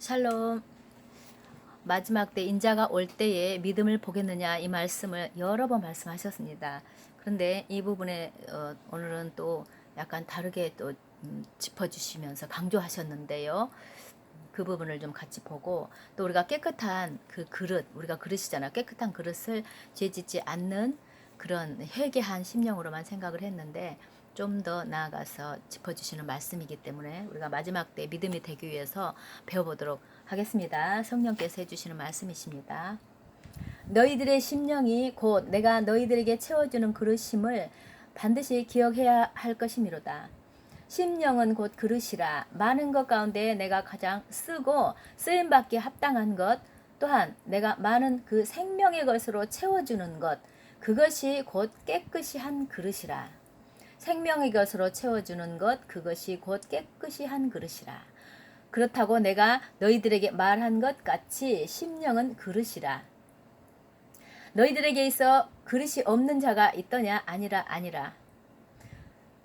샬롬. 마지막 때 인자가 올 때에 믿음을 보겠느냐 이 말씀을 여러 번 말씀하셨습니다. 그런데 이 부분에 어, 오늘은 또 약간 다르게 또 음, 짚어주시면서 강조하셨는데요. 그 부분을 좀 같이 보고 또 우리가 깨끗한 그 그릇 우리가 그릇이잖아 깨끗한 그릇을 죄짓지 않는 그런 회개한 심령으로만 생각을 했는데 좀 더 나아가서 짚어주시는 말씀이기 때문에 우리가 마지막 때 믿음이 되기 위해서 배워보도록 하겠습니다. 성령께서 해주시는 말씀이십니다. 너희들의 심령이 곧 내가 너희들에게 채워주는 그릇임을 반드시 기억해야 할 것이미로다. 심령은 곧 그릇이라 많은 것 가운데 내가 가장 쓰고 쓰임받기 합당한 것 또한 내가 많은 그 생명의 것으로 채워주는 것 그것이 곧 깨끗이 한 그릇이라. 생명의 것으로 채워주는 것 그것이 곧 깨끗이 한 그릇이라. 그렇다고 내가 너희들에게 말한 것 같이 심령은 그릇이라. 너희들에게 있어 그릇이 없는 자가 있더냐 아니라 아니라.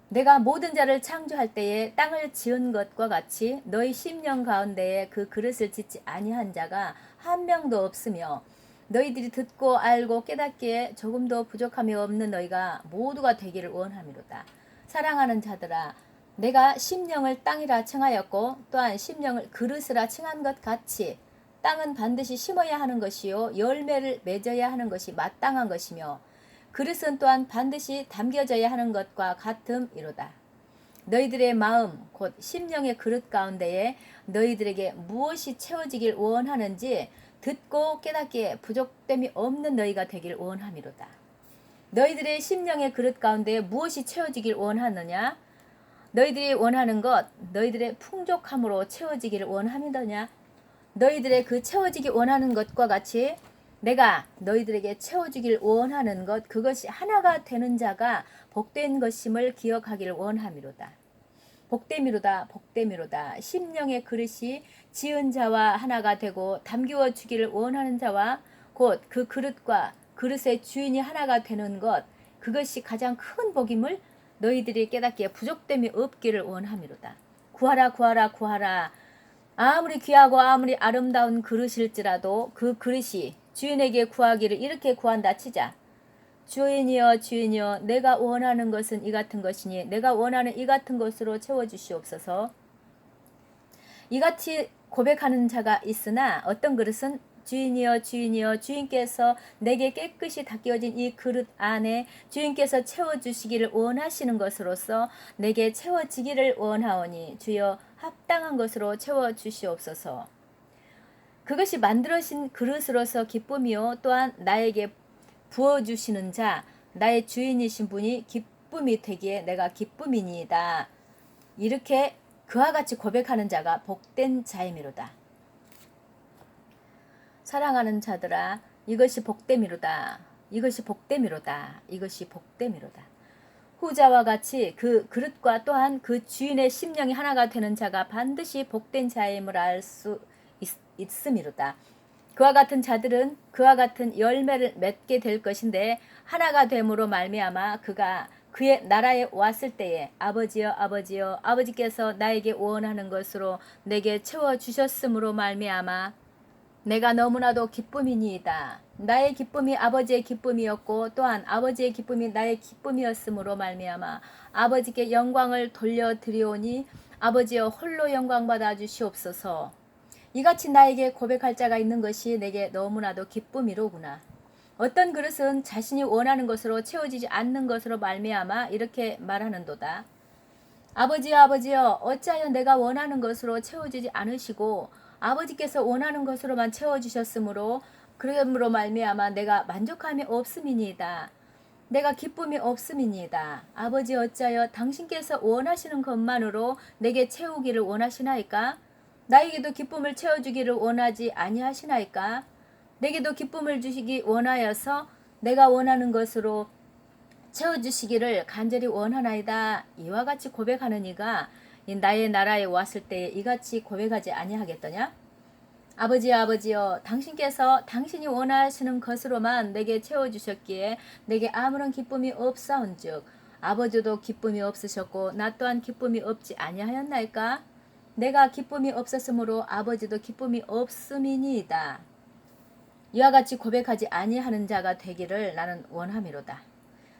내가 모든 자를 창조할 때에 땅을 지은 것과 같이 너희 심령 가운데에 그 그릇을 짓지 아니한 자가 한 명도 없으며 너희들이 듣고 알고 깨닫기에 조금도 부족함이 없는 너희가 모두가 되기를 원함이로다. 사랑하는 자들아 내가 심령을 땅이라 칭하였고 또한 심령을 그릇이라 칭한 것 같이 땅은 반드시 심어야 하는 것이요 열매를 맺어야 하는 것이 마땅한 것이며 그릇은 또한 반드시 담겨져야 하는 것과 같음이로다. 너희들의 마음 곧 심령의 그릇 가운데에 너희들에게 무엇이 채워지길 원하는지 듣고 깨닫기에 부족됨이 없는 너희가 되길 원함이로다. 너희들의 심령의 그릇 가운데 무엇이 채워지길 원하느냐? 너희들이 원하는 것, 너희들의 풍족함으로 채워지기를 원함이더냐? 너희들의 그 채워지기 원하는 것과 같이 내가 너희들에게 채워주길 원하는 것, 그것이 하나가 되는 자가 복된 것임을 기억하기를 원함이로다. 복됨이로다, 복됨이로다. 심령의 그릇이 지은 자와 하나가 되고 담기워 주기를 원하는 자와 곧 그 그릇과 그릇의 주인이 하나가 되는 것, 그것이 가장 큰 복임을 너희들이 깨닫기에 부족됨이 없기를 원함이로다. 구하라, 구하라, 구하라. 아무리 귀하고 아무리 아름다운 그릇일지라도 그 그릇이 주인에게 구하기를 이렇게 구한다 치자. 주인이여 주인이여 내가 원하는 것은 이 같은 것이니 내가 원하는 이 같은 것으로 채워주시옵소서. 이같이 고백하는 자가 있으나 어떤 그릇은 주인이여 주인이여 주인께서 내게 깨끗이 닦여진 이 그릇 안에 주인께서 채워주시기를 원하시는 것으로서 내게 채워지기를 원하오니 주여 합당한 것으로 채워주시옵소서. 그것이 만들어진 그릇으로서 기쁨이요 또한 나에게 부어주시는 자 나의 주인이신 분이 기쁨이 되기에 내가 기쁨이니이다. 이렇게 그와 같이 고백하는 자가 복된 자임이로다. 사랑하는 자들아 이것이 복됨이로다. 이것이 복됨이로다. 이것이 복됨이로다. 후자와 같이 그 그릇과 또한 그 주인의 심령이 하나가 되는 자가 반드시 복된 자임을 알 수 있음이로다. 그와 같은 자들은 그와 같은 열매를 맺게 될 것인데 하나가 됨으로 말미암아 그가 그의 나라에 왔을 때에 아버지여 아버지여 아버지께서 나에게 원하는 것으로 내게 채워 주셨으므로 말미암아 내가 너무나도 기쁨이니이다. 나의 기쁨이 아버지의 기쁨이었고 또한 아버지의 기쁨이 나의 기쁨이었으므로 말미암아 아버지께 영광을 돌려 드리오니 아버지여 홀로 영광 받아 주시옵소서. 이같이 나에게 고백할 자가 있는 것이 내게 너무나도 기쁨이로구나. 어떤 그릇은 자신이 원하는 것으로 채워지지 않는 것으로 말미암아 이렇게 말하는도다. 아버지여 아버지여 어찌하여 내가 원하는 것으로 채워지지 않으시고 아버지께서 원하는 것으로만 채워주셨으므로 그러므로 말미암아 내가 만족함이 없음이니이다. 내가 기쁨이 없음이니이다. 아버지 어찌하여 당신께서 원하시는 것만으로 내게 채우기를 원하시나이까? 나에게도 기쁨을 채워주기를 원하지 아니하시나이까? 내게도 기쁨을 주시기 원하여서 내가 원하는 것으로 채워주시기를 간절히 원하나이다. 이와 같이 고백하는 이가 나의 나라에 왔을 때에 이같이 고백하지 아니하겠더냐? 아버지여 아버지여 당신께서 당신이 원하시는 것으로만 내게 채워주셨기에 내게 아무런 기쁨이 없사온즉 아버지도 기쁨이 없으셨고 나 또한 기쁨이 없지 아니하였나이까? 내가 기쁨이 없었으므로 아버지도 기쁨이 없음이니이다. 이와 같이 고백하지 아니하는 자가 되기를 나는 원함이로다.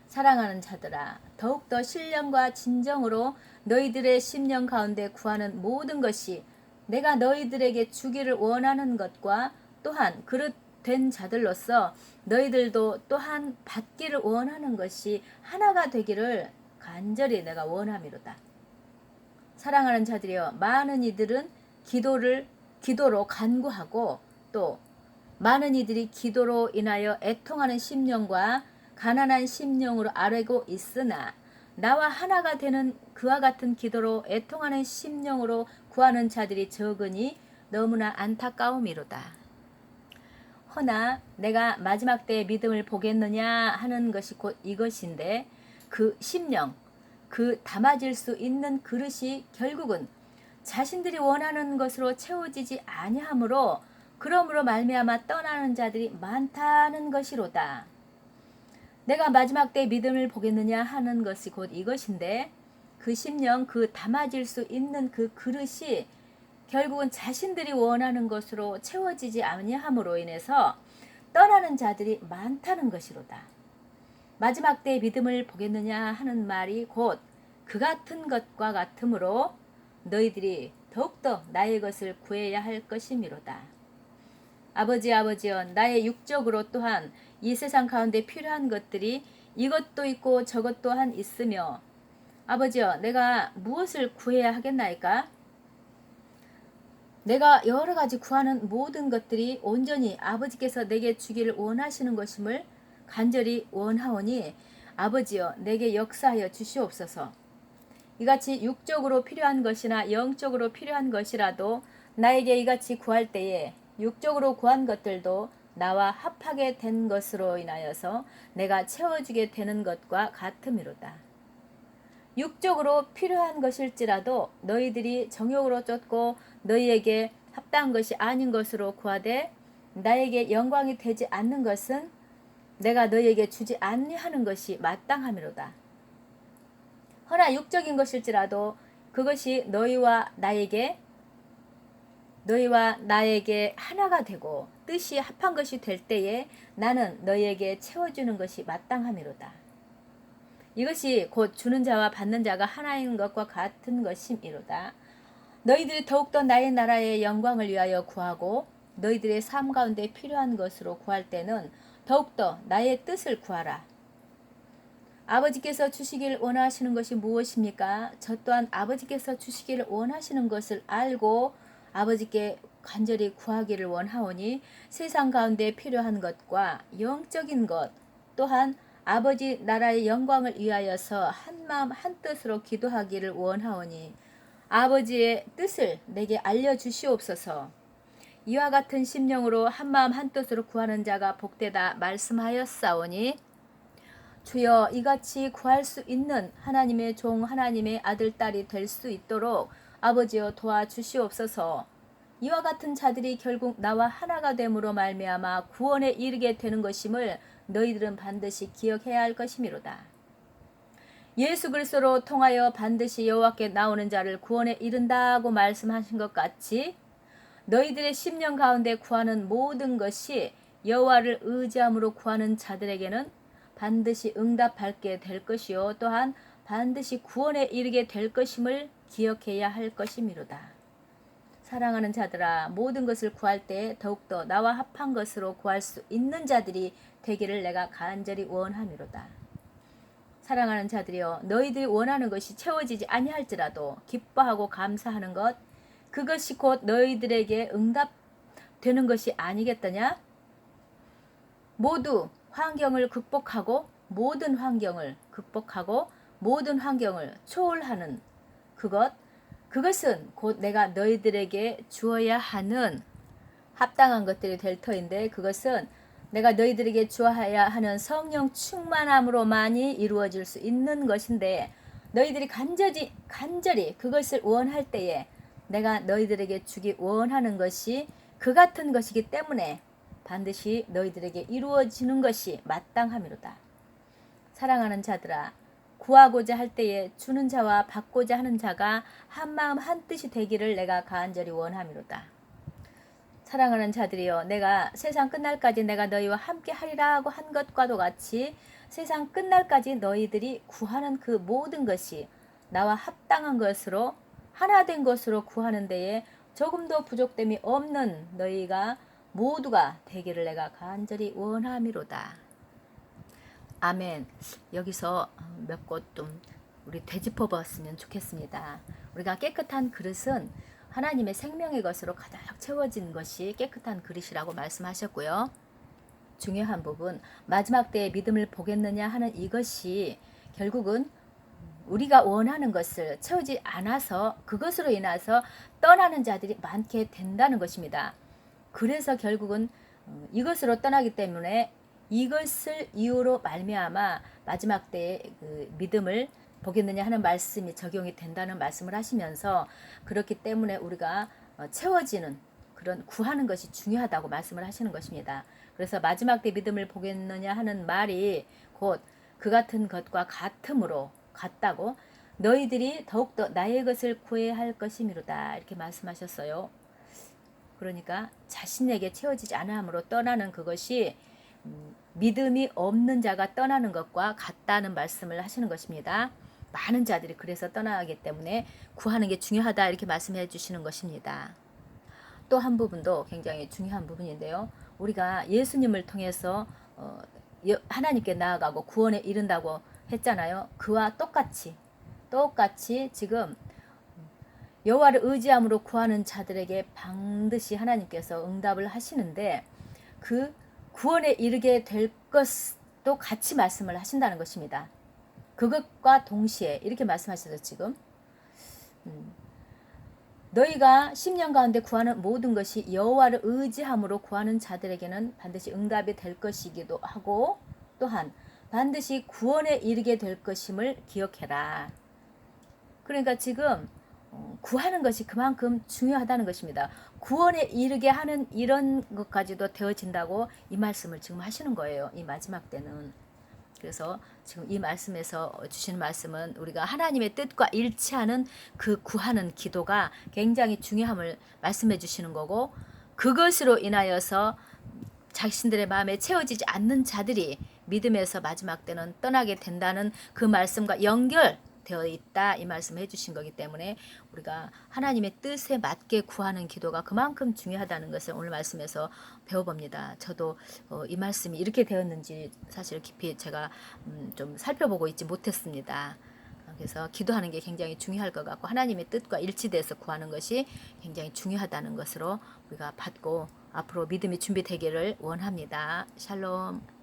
사랑하는 자들아, 더욱더 신령과 진정으로 너희들의 심령 가운데 구하는 모든 것이 내가 너희들에게 주기를 원하는 것과 또한 그릇 된 자들로서 너희들도 또한 받기를 원하는 것이 하나가 되기를 간절히 내가 원함이로다. 사랑하는 자들이여 많은 이들은 기도를 기도로 간구하고 또 많은 이들이 기도로 인하여 애통하는 심령과 가난한 심령으로 아뢰고 있으나 나와 하나가 되는 그와 같은 기도로 애통하는 심령으로 구하는 자들이 적으니 너무나 안타까움이로다. 허나 내가 마지막 때의 믿음을 보겠느냐 하는 것이 곧 이것인데 그 심령, 그 담아질 수 있는 그릇이 결국은 자신들이 원하는 것으로 채워지지 아니하므로 그러므로 말미암아 떠나는 자들이 많다는 것이로다. 내가 마지막 때 믿음을 보겠느냐 하는 것이 곧 이것인데 그 심령 그 담아질 수 있는 그 그릇이 결국은 자신들이 원하는 것으로 채워지지 아니함으로 인해서 떠나는 자들이 많다는 것이로다. 마지막 때 믿음을 보겠느냐 하는 말이 곧 그 같은 것과 같으므로 너희들이 더욱더 나의 것을 구해야 할 것이미로다. 아버지 아버지여 나의 육적으로 또한 이 세상 가운데 필요한 것들이 이것도 있고 저것 또한 있으며 아버지여 내가 무엇을 구해야 하겠나이까? 내가 여러 가지 구하는 모든 것들이 온전히 아버지께서 내게 주기를 원하시는 것임을 간절히 원하오니 아버지여 내게 역사하여 주시옵소서. 이같이 육적으로 필요한 것이나 영적으로 필요한 것이라도 나에게 이같이 구할 때에 육적으로 구한 것들도 나와 합하게 된 것으로 인하여서 내가 채워주게 되는 것과 같음이로다. 육적으로 필요한 것일지라도 너희들이 정욕으로 쫓고 너희에게 합당한 것이 아닌 것으로 구하되 나에게 영광이 되지 않는 것은 내가 너희에게 주지 아니하는 것이 마땅함이로다. 허나 육적인 것일지라도 그것이 너희와 나에게 너희와 나에게 하나가 되고 뜻이 합한 것이 될 때에 나는 너희에게 채워주는 것이 마땅함이로다. 이것이 곧 주는 자와 받는 자가 하나인 것과 같은 것임이로다. 너희들이 더욱더 나의 나라의 영광을 위하여 구하고 너희들의 삶 가운데 필요한 것으로 구할 때는 더욱더 나의 뜻을 구하라. 아버지께서 주시길 원하시는 것이 무엇입니까? 저 또한 아버지께서 주시기를 원하시는 것을 알고 아버지께 간절히 구하기를 원하오니 세상 가운데 필요한 것과 영적인 것 또한 아버지 나라의 영광을 위하여서 한 마음 한 뜻으로 기도하기를 원하오니 아버지의 뜻을 내게 알려 주시옵소서. 이와 같은 심령으로 한 마음 한 뜻으로 구하는 자가 복되다 말씀하였사오니 주여 이같이 구할 수 있는 하나님의 종 하나님의 아들 딸이 될 수 있도록 아버지여 도와주시옵소서. 이와 같은 자들이 결국 나와 하나가 됨으로 말미암아 구원에 이르게 되는 것임을 너희들은 반드시 기억해야 할 것이미로다. 예수 그리스도로 통하여 반드시 여호와께 나오는 자를 구원에 이른다고 말씀하신 것 같이 너희들의 심령 가운데 구하는 모든 것이 여호와를 의지함으로 구하는 자들에게는 반드시 응답받게 될 것이요 또한 반드시 구원에 이르게 될 것임을 기억해야 할 것이미로다. 사랑하는 자들아 모든 것을 구할 때 더욱더 나와 합한 것으로 구할 수 있는 자들이 되기를 내가 간절히 원함이로다. 사랑하는 자들이여 너희들이 원하는 것이 채워지지 아니할지라도 기뻐하고 감사하는 것 그것이 곧 너희들에게 응답되는 것이 아니겠더냐? 모두 환경을 극복하고 모든 환경을 극복하고 모든 환경을 초월하는 그것 그것은 곧 내가 너희들에게 주어야 하는 합당한 것들이 될 터인데 그것은 내가 너희들에게 주어야 하는 성령 충만함으로만이 이루어질 수 있는 것인데 너희들이 간절히 간절히 그것을 원할 때에 내가 너희들에게 주기 원하는 것이 그 같은 것이기 때문에 반드시 너희들에게 이루어지는 것이 마땅함이로다. 사랑하는 자들아 구하고자 할 때에 주는 자와 받고자 하는 자가 한 마음 한 뜻이 되기를 내가 간절히 원함이로다. 사랑하는 자들이여 내가 세상 끝날까지 내가 너희와 함께 하리라 하고 한 것과도 같이 세상 끝날까지 너희들이 구하는 그 모든 것이 나와 합당한 것으로 하나 된 것으로 구하는 데에 조금도 부족됨이 없는 너희가 모두가 되기를 내가 간절히 원함이로다. 아멘. 여기서 몇 곳 좀 우리 되짚어 봤으면 좋겠습니다. 우리가 깨끗한 그릇은 하나님의 생명의 것으로 가득 채워진 것이 깨끗한 그릇이라고 말씀하셨고요. 중요한 부분 마지막 때의 믿음을 보겠느냐 하는 이것이 결국은 우리가 원하는 것을 채우지 않아서 그것으로 인해서 떠나는 자들이 많게 된다는 것입니다. 그래서 결국은 어, 이것으로 떠나기 때문에 이것을 이유로 말미암아 마지막 때의 그 믿음을 보겠느냐 하는 말씀이 적용이 된다는 말씀을 하시면서 그렇기 때문에 우리가 어, 채워지는 그런 구하는 것이 중요하다고 말씀을 하시는 것입니다. 그래서 마지막 때 믿음을 보겠느냐 하는 말이 곧 그 같은 것과 같음으로 같다고 너희들이 더욱더 나의 것을 구해야 할 것이미로다 이렇게 말씀하셨어요. 그러니까 자신에게 채워지지 않음으로 떠나는 그것이 음, 믿음이 없는 자가 떠나는 것과 같다는 말씀을 하시는 것입니다. 많은 자들이 그래서 떠나기 때문에 구하는 게 중요하다 이렇게 말씀해 주시는 것입니다. 또 한 부분도 굉장히 중요한 부분인데요. 우리가 예수님을 통해서 어, 여- 하나님께 나아가고 구원에 이른다고 했잖아요. 그와 똑같이 똑같이 지금 여호와를 의지함으로 구하는 자들에게 반드시 하나님께서 응답을 하시는데 그 구원에 이르게 될 것도 같이 말씀을 하신다는 것입니다. 그것과 동시에 이렇게 말씀하셔서 지금 음, 너희가 10년 가운데 구하는 모든 것이 여호와를 의지함으로 구하는 자들에게는 반드시 응답이 될 것이기도 하고 또한 반드시 구원에 이르게 될 것임을 기억해라. 그러니까 지금 어, 구하는 것이 그만큼 중요하다는 것입니다. 구원에 이르게 하는 이런 것까지도 되어진다고 이 말씀을 지금 하시는 거예요. 이 마지막 때는. 그래서 지금 이 말씀에서 주시는 말씀은 우리가 하나님의 뜻과 일치하는 그 구하는 기도가 굉장히 중요함을 말씀해 주시는 거고 그것으로 인하여서 자신들의 마음에 채워지지 않는 자들이 믿음에서 마지막 때는 떠나게 된다는 그 말씀과 연결되어 있다 이 말씀을 해주신 거기 때문에 우리가 하나님의 뜻에 맞게 구하는 기도가 그만큼 중요하다는 것을 오늘 말씀에서 배워봅니다. 저도 어, 이 말씀이 이렇게 되었는지 사실 깊이 제가 음, 좀 살펴보고 있지 못했습니다. 그래서 기도하는 게 굉장히 중요할 것 같고 하나님의 뜻과 일치돼서 구하는 것이 굉장히 중요하다는 것으로 우리가 받고 앞으로 믿음이 준비되기를 원합니다. 샬롬.